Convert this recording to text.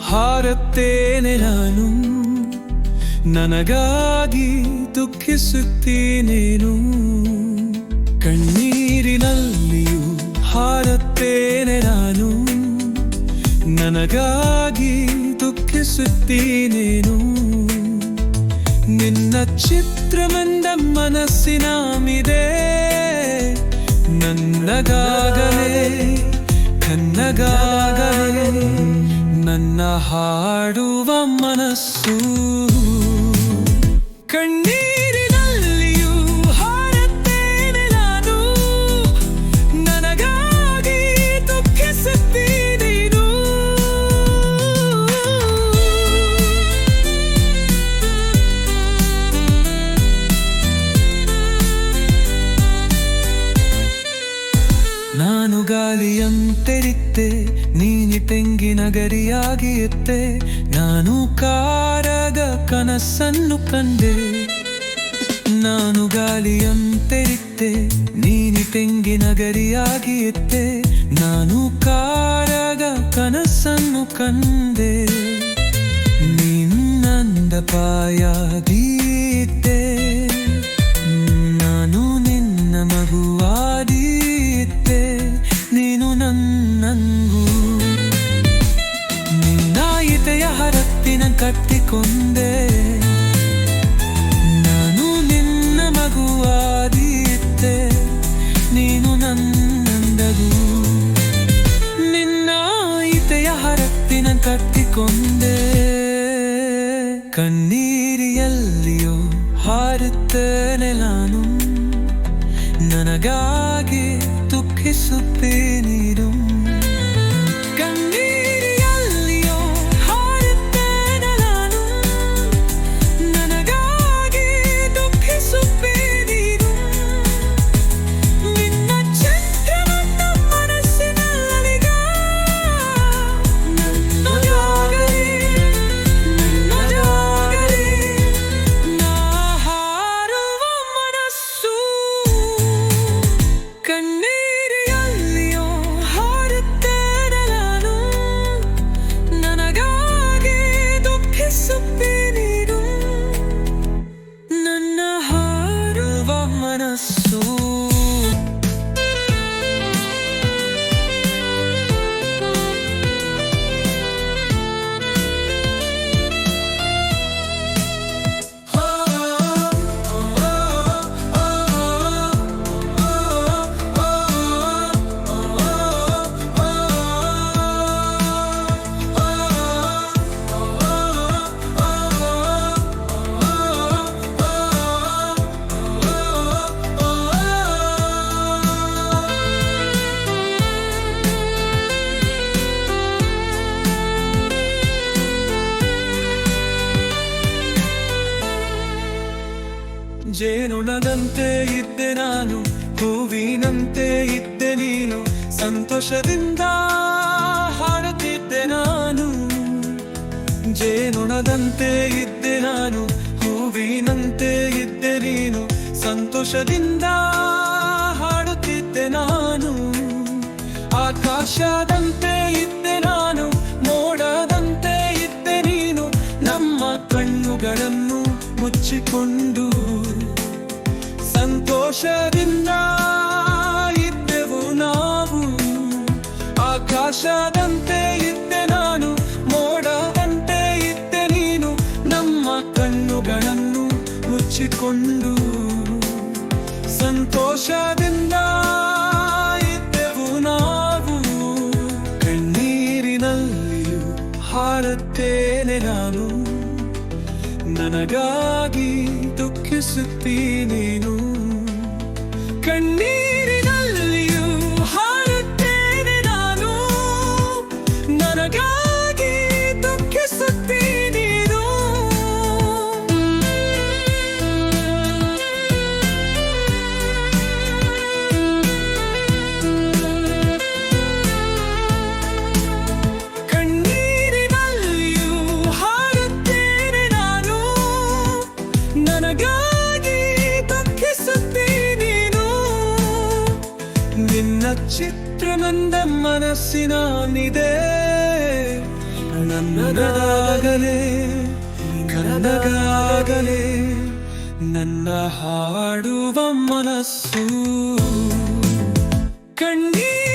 ಹಾರುತ್ತೇನೆ ನಾನು. ನನಗಾಗಿ ದುಃಖಿಸುತ್ತೇನೇನು? ಕಣ್ಣೀರಿನಲ್ಲಿಯೂ ಹಾರುತ್ತೇನೆ ನಾನು. ನನಗಾಗಿ ದುಃಖಿಸುತ್ತೀನೇನು? ನಿನ್ನ ಚಿತ್ರಮಂದ ಮನಸ್ಸಿನಾಮಿದೆ ನನ್ನಗಾಗಲೇ ಕನ್ನಗಾಗಲೇ ನನ್ನ ಹಾಡುವ ಮನಸ್ಸು ಕಣ್ಣೀರಿನಲ್ಲಿಯೂ ಗಾಳಿಯಂತೆರಿತ್ತೆ ನೀನಿ ತೆಂಗಿನ ಗರಿಯಾಗಿಯುತ್ತೆ ನಾನು ಕಾರಗ ಕನಸನ್ನು ಕಂಡೆ. ನಾನು ಗಾಳಿಯಂತೆರಿತ್ತೆ ನೀನಿ ತೆಂಗಿನ ಗರಿಯಾಗಿಯುತ್ತೆ ನಾನು ಕಾರಗ ಕನಸನ್ನು ಕಂಡೆ. ನಿನ್ನಂದ ಪಾಯಾದೀತೆ ನಿನ್ನಾಯಿತೆಯ ಹರತ್ತಿನ ಕಟ್ಟಿಕೊಂಡೆ. ಕಣ್ಣೀರಿಯಲ್ಲಿಯೋ ಹಾರುತ್ತೇನೆ ನಾನು. ನನಗಾಗಿ ದುಃಖಿಸುತ್ತೇನೀರು amanecer. ಜೇನುಣದಂತೆ ಇದ್ದೆ ನಾನು, ಹೂವಿನಂತೆ ಇದ್ದೆ ನೀನು, ಸಂತೋಷದಿಂದ ಹಾಡುತ್ತಿದ್ದೆ ನಾನು. ಜೇನುಣದಂತೆ ಇದ್ದೆ ನಾನು, ಹೂವಿನಂತೆ ಇದ್ದೆ ನೀನು, ಸಂತೋಷದಿಂದ ಹಾಡುತ್ತಿದ್ದೆ ನಾನು. ಆಕಾಶದಂತೆ ಇದ್ದೆ ನಾನು, ಮೋಡದಂತೆ ಇದ್ದೆ ನೀನು, ನಮ್ಮ ಕಣ್ಣುಗಳನ್ನು ಮುಚ್ಚಿಕೊಂಡು ಸಂತೋಷದಿಂದ ಇದ್ದೆವು ನಾವು. ಆಕಾಶದಂತೆ ನನಗಾಗಿ ದುಃಖಿಸುತ್ತೀನೇನು? ಕಣ್ಣೀರಿನಲ್ಲಿಯೂ ದುಃಖಿಸುತ್ತೀನೇನು ನಿನ್ನ ಚಿತ್ರನಂದ ಮನಸ್ಸಿನಾನಿದೆ ನನ್ನದಾಗಲೇ ನನಗಾಗಲೇ ನನ್ನ ಹಾಡುವ ಮನಸ್ಸು. ಕಣ್ಣೀರ